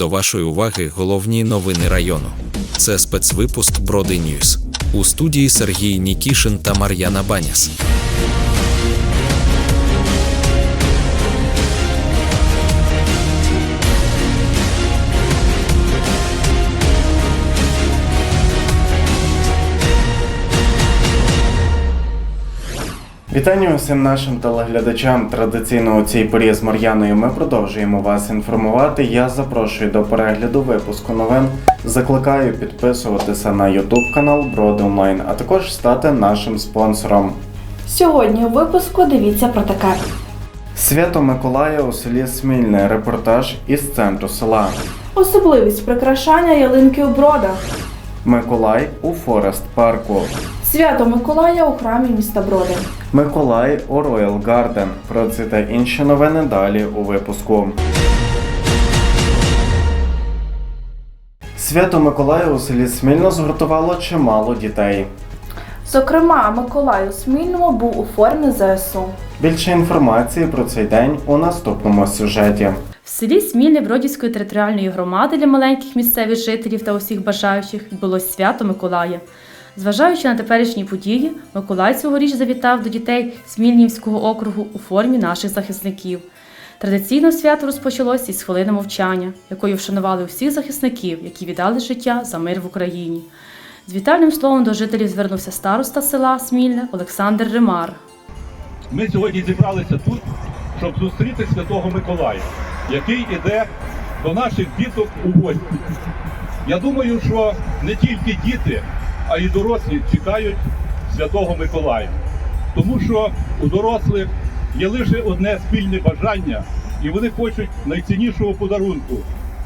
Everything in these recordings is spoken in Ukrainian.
до вашої уваги головні новини району. Це спецвипуск Броди Ньюс. У студії Сергій Нікішин та Мар'яна Баняс. Вітання усім нашим телеглядачам. Традиційно у цій порі з Мар'яною ми продовжуємо вас інформувати. Я запрошую до перегляду випуску новин. Закликаю підписуватися на YouTube канал Броди Онлайн, а також стати нашим спонсором. Сьогодні у випуску дивіться про таке. Свято Миколая у селі Смільне. Репортаж із центру села. Особливість прикрашання ялинки у бродах. Миколай у Форест парку. Свято Миколая у храмі міста Броди. Миколай у Роял Гарден. Про ці та інші новини далі у випуску. Свято Миколая у селі Смільно згуртувало чимало дітей. Зокрема, Миколай у Смільному був у формі ЗСУ. Більше інформації про цей день у наступному сюжеті. В селі Смільне Бродівської територіальної громади для маленьких місцевих жителів та усіх бажаючих відбулось свято Миколая. Зважаючи на теперішні події, Миколай цьогоріч завітав до дітей Смільнівського округу у формі наших захисників. Традиційно свято розпочалося із хвилини мовчання, якою вшанували усіх захисників, які віддали життя за мир в Україні. З вітальним словом до жителів звернувся староста села Смільне Олександр Римар. Ми сьогодні зібралися тут, щоб зустріти Святого Миколая, який іде до наших діток у гості. Я думаю, що не тільки діти, а й дорослі чекають Святого Миколая. Тому що у дорослих є лише одне спільне бажання, і вони хочуть найціннішого подарунку,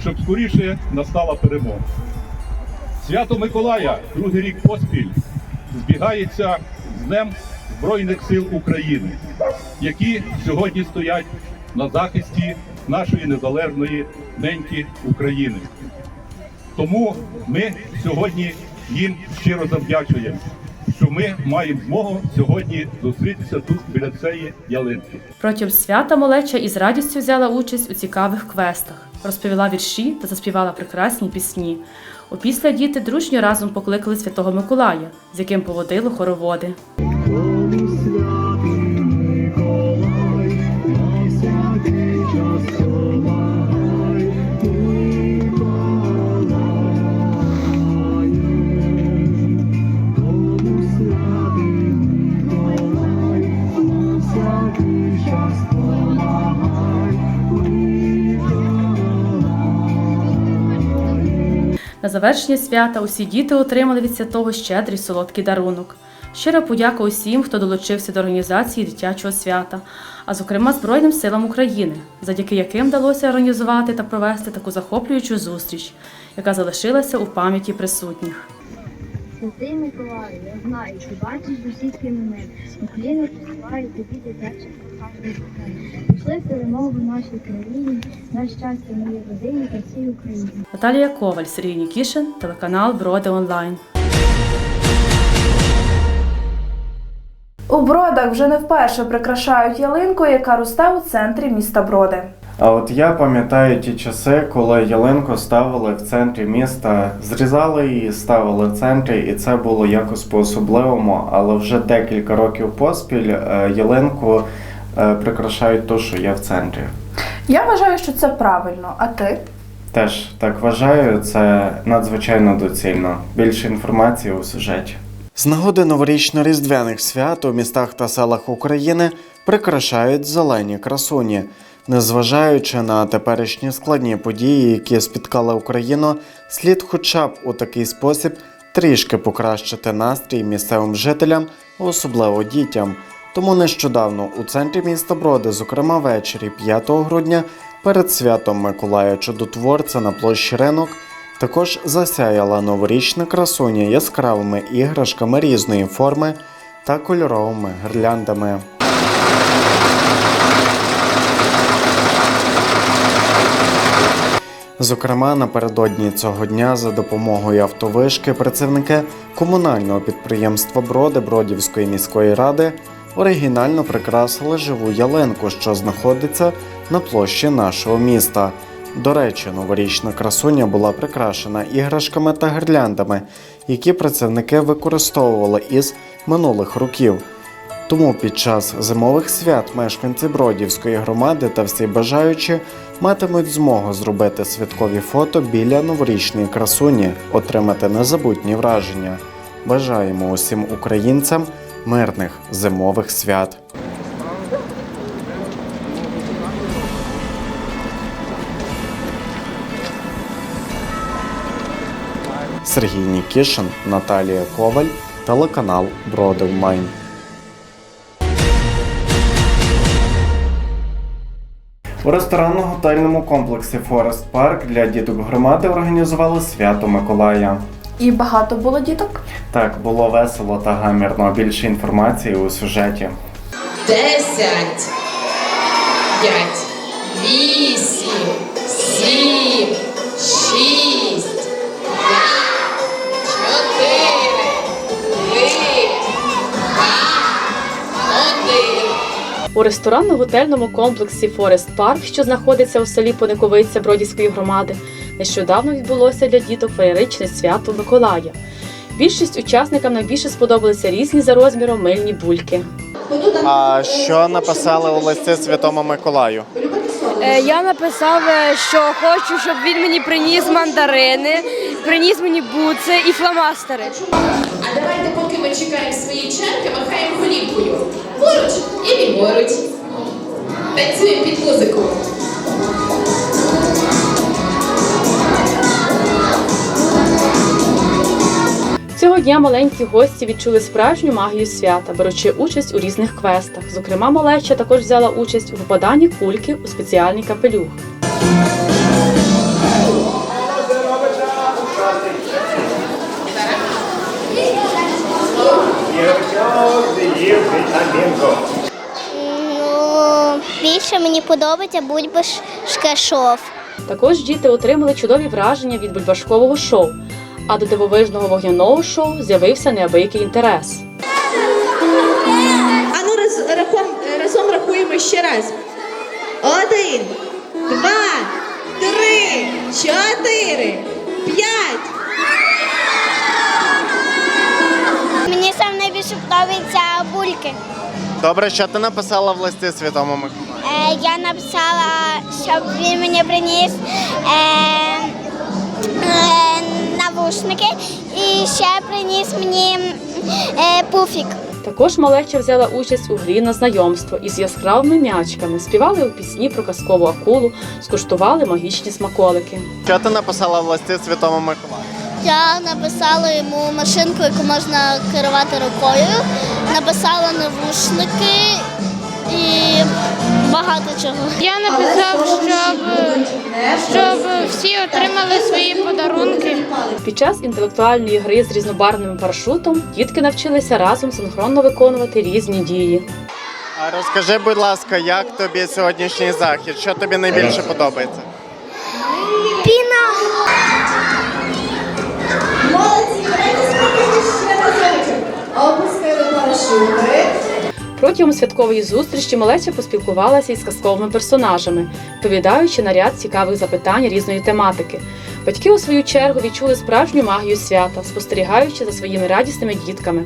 щоб скоріше настала перемога. Свято Миколая, другий рік поспіль, збігається з Днем Збройних сил України, які сьогодні стоять на захисті нашої незалежної неньки України. Тому ми сьогодні їм щиро завдячуємо, що ми маємо змогу сьогодні зустрітися тут біля цієї ялинки. Протягом свята малеча із радістю взяла участь у цікавих квестах, розповіла вірші та заспівала прекрасні пісні. Опісля діти дружньо разом покликали святого Миколая, з яким поводили хороводи. Завершення свята усі діти отримали від святого щедрий солодкий дарунок. Щира подяка усім, хто долучився до організації дитячого свята, а зокрема Збройним силам України, завдяки яким вдалося організувати та провести таку захоплюючу зустріч, яка залишилася у пам'яті присутніх. Святий Миколаю, я знаю, ти бачиш усі мене. Україну посилаю тобі дитяче. Пішли в нашій країні, на щастя моїй родині та всій Україні. Наталія Коваль, Сергій Нікішин, телеканал Броди Онлайн. У бродах вже не вперше прикрашають ялинку, яка росте у центрі міста Броди. А от я пам'ятаю ті часи, коли ялинку ставили в центрі міста, зрізали її, ставили в центрі, і це було якось по-особливому. Але вже декілька років поспіль е, ялинку прикрашають то, що є в центрі. Я вважаю, що це правильно. А ти? Теж так вважаю, це надзвичайно доцільно. Більше інформації у сюжеті. З нагоди новорічно-різдвяних свят у містах та селах України прикрашають зелені красуні. Незважаючи на теперішні складні події, які спіткали Україну, слід хоча б у такий спосіб трішки покращити настрій місцевим жителям, особливо дітям. Тому нещодавно у центрі міста Броди, зокрема ввечері 5 грудня, перед святом Миколая Чудотворця на площі ринок, також засяяла новорічна красуня яскравими іграшками різної форми та кольоровими гірляндами. Зокрема, напередодні цього дня за допомогою автовишки працівники комунального підприємства Броди Бродівської міської ради оригінально прикрасили живу ялинку, що знаходиться на площі нашого міста. До речі, новорічна красуня була прикрашена іграшками та гірляндами, які працівники використовували із минулих років. Тому під час зимових свят мешканці Бродівської громади та всі бажаючі матимуть змогу зробити святкові фото біля новорічної красуні, отримати незабутні враження. Бажаємо усім українцям мирних зимових свят. Сергій Нікішин, Наталія Коваль, телеканал Бродив Майн. У ресторанно-готельному комплексі Форест Парк для діток громади організували свято Миколая. І багато було діток. Так, було весело та гамірно. Більше інформації у сюжеті. Десять, п'ять, вісім, сім, шість, п'ять, чотири, три, два, один. У ресторанно-готельному комплексі Форест Парк, що знаходиться у селі Пониковиця Бродівської громади, нещодавно відбулося для діток феєричне свято Миколая. Більшість учасникам найбільше сподобалися різні за розміром мильні бульки. А що написали у листі Святому Миколаю? Е, Я написав, е, що хочу, щоб він мені приніс мандарини, приніс мені буци і фломастери. А давайте, поки ми чекаємо свої черги, махаємо голівкою. Поруч і ліворуч. Танцюємо під музику. Цього дня маленькі гості відчули справжню магію свята, беручи участь у різних квестах. Зокрема, малеча також взяла участь у попаданні кульки у спеціальний капелюх. Ну, більше мені подобається бульбашке шов. Також діти отримали чудові враження від бульбашкового шоу, а до дивовижного вогняного шоу з'явився неабиякий інтерес. Ану раз, рахом, разом рахуємо ще раз. Один, два, три, чотири, п'ять. Мені сам найбільше подобаються бульки. Добре, що ти написала в листі Святому Миколаю? Е, я написала, щоб він мені приніс е, е, навушники і ще приніс мені е, пуфік. Також малеча взяла участь у грі на знайомство із яскравими м'ячками, співали у пісні про казкову акулу, скуштували магічні смаколики. Що ти написала в листі Святому Миколаю? Я написала йому машинку, яку можна керувати рукою, написала навушники багато чого. Я написав, щоб, щоб всі отримали свої подарунки. Під час інтелектуальної гри з різнобарвним парашутом дітки навчилися разом синхронно виконувати різні дії. А розкажи, будь ласка, як тобі сьогоднішній захід? Що тобі найбільше подобається? Піна. Молодці. Опустили парашути. Протягом святкової зустрічі малеча поспілкувалася із казковими персонажами, відповідаючи на ряд цікавих запитань різної тематики. Батьки у свою чергу відчули справжню магію свята, спостерігаючи за своїми радісними дітками.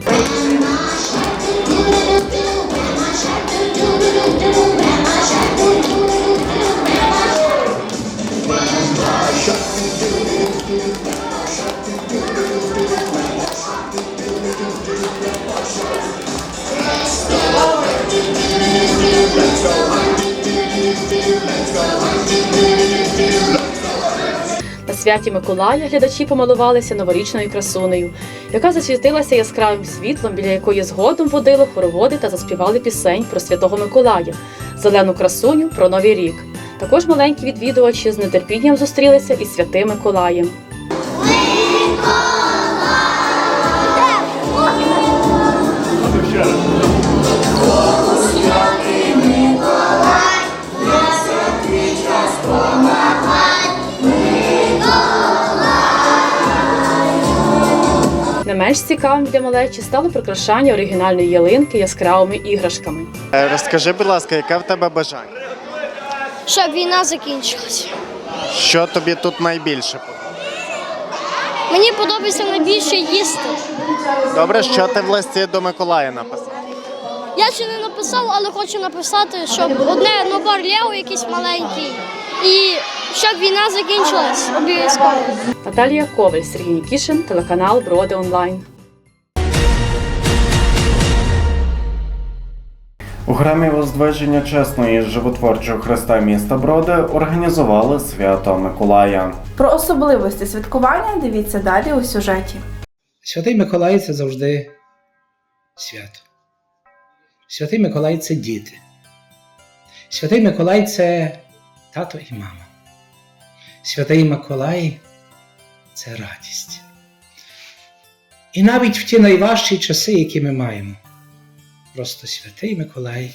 На святі Миколая глядачі помилувалися новорічною красунею, яка засвітилася яскравим світлом, біля якої згодом водило хороводи та заспівали пісень про святого Миколая, зелену красуню про новий рік. Також маленькі відвідувачі з нетерпінням зустрілися із святим Миколаєм. Менш цікавим для малечі стало прикрашання оригінальної ялинки яскравими іграшками. Е, Розкажи, будь ласка, яке в тебе бажання? Щоб війна закінчилась. Що тобі тут найбільше подобається? Мені подобається найбільше їсти. Добре, що ти в листі до Миколая написав? Я ще не написав, але хочу написати, щоб одне нобар Лео якийсь маленький, і щоб війна закінчилась обов'язково. Наталія Коваль, Сергій Нікішин, телеканал Броди Онлайн. У храмі Воздвиження Чесного і Животворчого Христа міста Броди організували свято Миколая. Про особливості святкування дивіться далі у сюжеті. Святий Миколай це завжди свято. Святий Миколай це діти. Святий Миколай це тато і мама. Святий Миколай це радість. І навіть в ті найважчі часи, які ми маємо, просто святий Миколай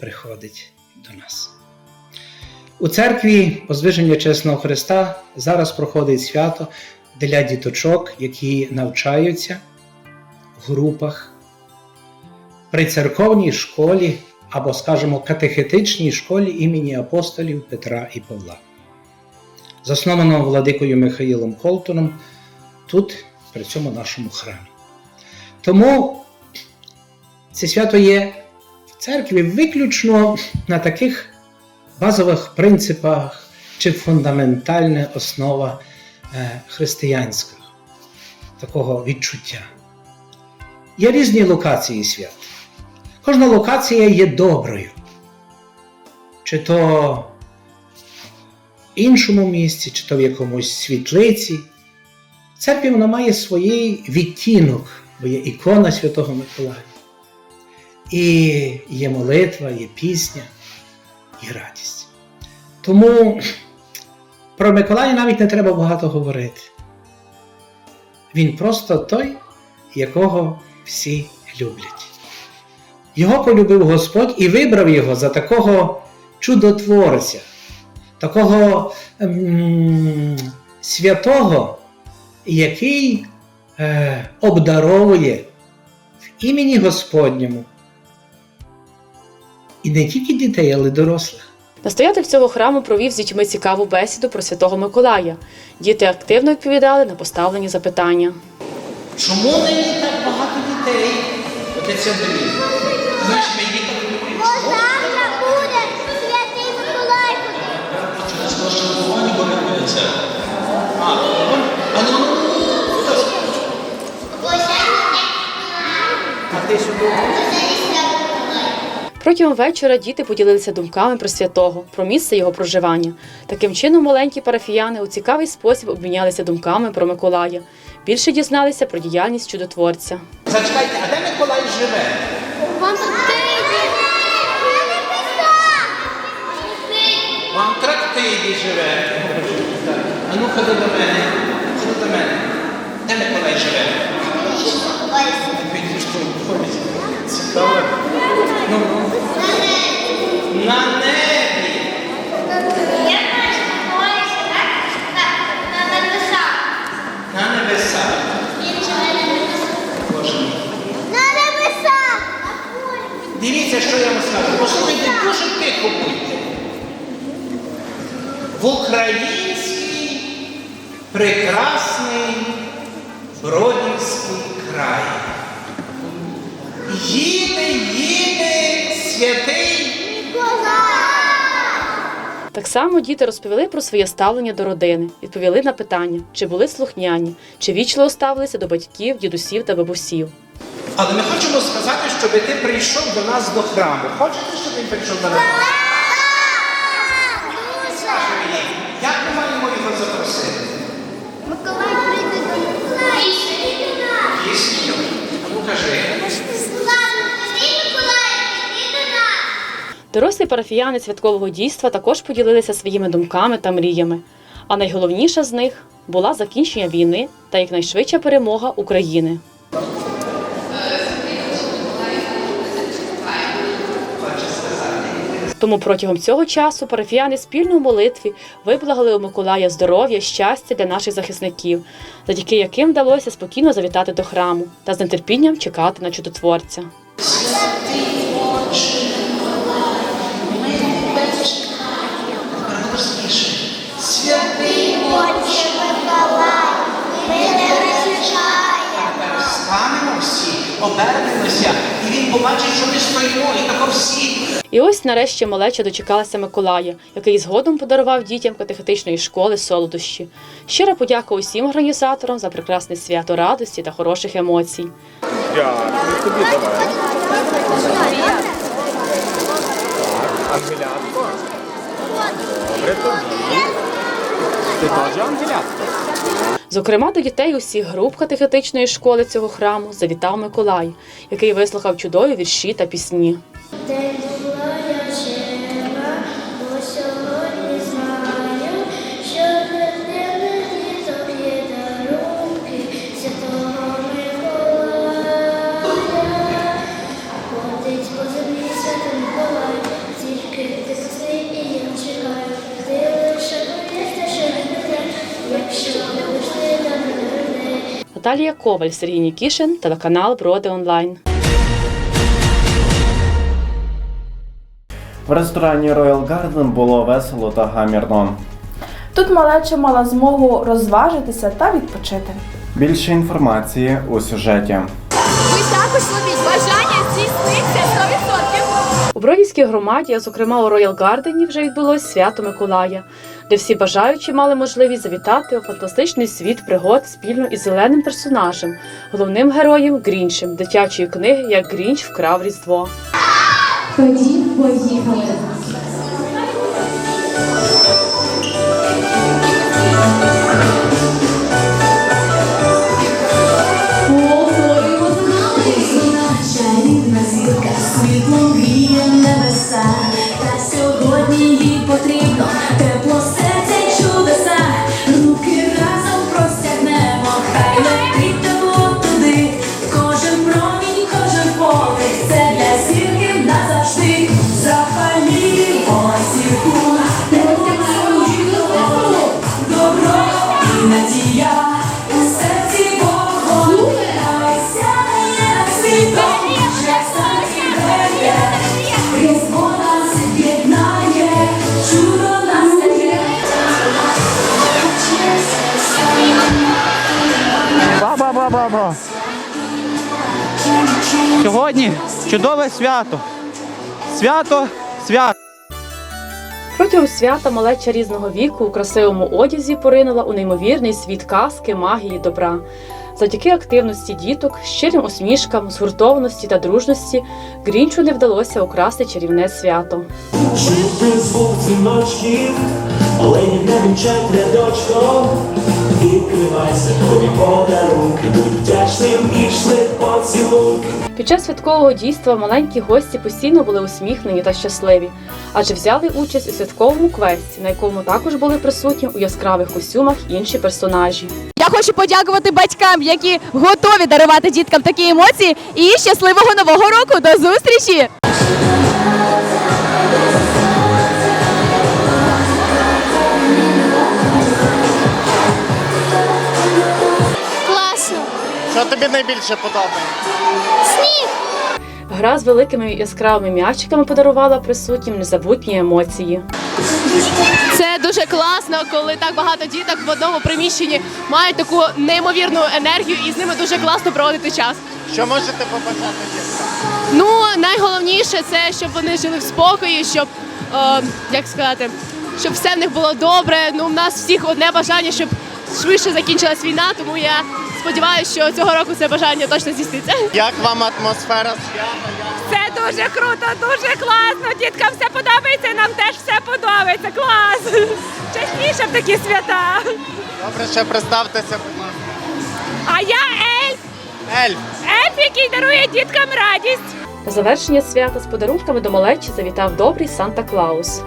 приходить до нас. У церкві Возвиження Чесного Христа зараз проходить свято для діточок, які навчаються в групах при церковній школі або, скажімо, катехетичній школі імені апостолів Петра і Павла. Засновано владикою Михаїлом Колтоном тут, при цьому нашому храмі. Тому це свято є в церкві виключно на таких базових принципах чи фундаментальна основа е, християнського такого відчуття. Є різні локації свят. Кожна локація є доброю. Чи то іншому місці, чи то в якомусь світлиці. В церкві вона має свій відтінок, бо є ікона Святого Миколая. І є молитва, є пісня, і радість. Тому про Миколая навіть не треба багато говорити. Він просто той, якого всі люблять. Його полюбив Господь і вибрав його за такого чудотворця, такого ем, святого, який е, обдаровує в імені Господньому. І не тільки дітей, але й дорослих. Настоятель цього храму провів з дітьми цікаву бесіду про святого Миколая. Діти активно відповідали на поставлені запитання. Чому нині так багато дітей? Отець Андрій. Ми дітей Бо завтра буде святий Миколай. А ти сюди? Протягом вечора діти поділилися думками про святого, про місце його проживання. Таким чином, маленькі парафіяни у цікавий спосіб обмінялися думками про Миколая. Більше дізналися про діяльність чудотворця. Зачекайте, а де Миколай живе? Вам в трактирі живе. Ходи до мене. Ходи до мене. Де Миколай живе? Ну. На небі. На небесах. Боже мій. Дивіться, що я вам скажу. Послухайте, дуже тихо будьте. В український прекрасний Бродівський край. Їде, їде святий. Так само діти розповіли про своє ставлення до родини, відповіли на питання, чи були слухняні, чи вічливо ставилися до батьків, дідусів та бабусів. Але ми хочемо сказати, щоб ти прийшов до нас до храму. Хочете, щоб він прийшов до нас? Скажи мені, як ми маємо його запросити? Миколай прийде до нас. Пісню. А ну кажи. Святий Миколай, прийди до нас. Дорослі парафіяни святкового дійства також поділилися своїми думками та мріями. А найголовніша з них була закінчення війни та якнайшвидша перемога України. Тому протягом цього часу парафіяни спільно у молитві виблагали у Миколая здоров'я, щастя для наших захисників, завдяки яким вдалося спокійно завітати до храму та з нетерпінням чекати на чудотворця. Обернемося, і він побачить, що ми стоїмо, і тако всі. І ось нарешті малеча дочекалася Миколая, який згодом подарував дітям катехетичної школи солодощі. Щира подяка усім організаторам за прекрасне свято радості та хороших емоцій. Ангелятко? Добре тобі. Ти теж Ангелятко? Зокрема, до дітей усіх груп катехетичної школи цього храму завітав Миколай, який вислухав чудові вірші та пісні. День Наталія Коваль, Сергій Нікішин, телеканал Броди Онлайн. В ресторані Royal Garden було весело та гамірно. Тут малеча мала змогу розважитися та відпочити. Більше інформації у сюжеті. Ви також Бродівській громаді, а зокрема у Роял Гардені, вже відбулось свято Миколая, де всі бажаючі мали можливість завітати у фантастичний світ пригод спільно із зеленим персонажем, головним героєм Грінчем, дитячої книги Як Грінч вкрав Різдво. Тоді поїхали. Чудове свято. Свято, свято. Протягом свята малеча різного віку у красивому одязі поринула у неймовірний світ казки, магії, добра. Завдяки активності діток, щирим усмішкам, згуртованості та дружності Грінчу не вдалося украсти чарівне свято. Жити звук дзвіночків, оленів не вінчать рядочком. Відкривайся, тобі подарунки, будь вдячним і шли поцілунки. Під час святкового дійства маленькі гості постійно були усміхнені та щасливі, адже взяли участь у святковому квесті, на якому також були присутні у яскравих костюмах інші персонажі. Я хочу подякувати батькам, які готові дарувати діткам такі емоції. І щасливого нового року! До зустрічі! Що тобі найбільше подобається? Сніг! Гра з великими яскравими м'ячиками подарувала присутнім незабутні емоції. Це дуже класно, коли так багато діток в одному приміщенні мають таку неймовірну енергію, і з ними дуже класно проводити час. Що можете побажати діткам? Ну найголовніше це, щоб вони жили в спокої, щоб е, як сказати, щоб все в них було добре. Ну, в нас всіх одне бажання, щоб швидше закінчилась війна. Тому я сподіваюся, що цього року це бажання точно здійсниться. Як вам атмосфера свята? Це дуже круто, дуже класно. Діткам все подобається, нам теж все подобається. Клас! Частіше в такі свята. Добре, ще представтеся, будь ласка. А я Ельф, Ельф. Ельф, який дарує діткам радість. На завершення свята з подарунками до малечі завітав добрий Санта Клаус.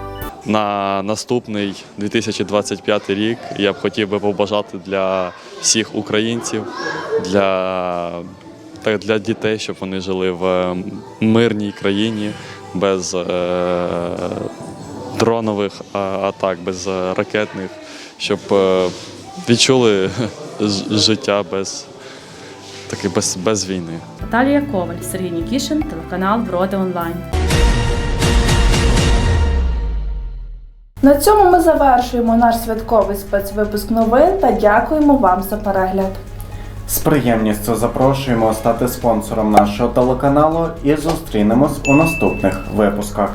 На наступний 2025 рік я б хотів би побажати для всіх українців, для, для дітей, щоб вони жили в мирній країні без е, дронових атак, без ракетних, щоб е, відчули життя без, таки без, без війни. Наталія Коваль, Сергій Нікішин, телеканал Броди Онлайн. На цьому ми завершуємо наш святковий спецвипуск новин та дякуємо вам за перегляд. З приємністю запрошуємо стати спонсором нашого телеканалу і зустрінемось у наступних випусках.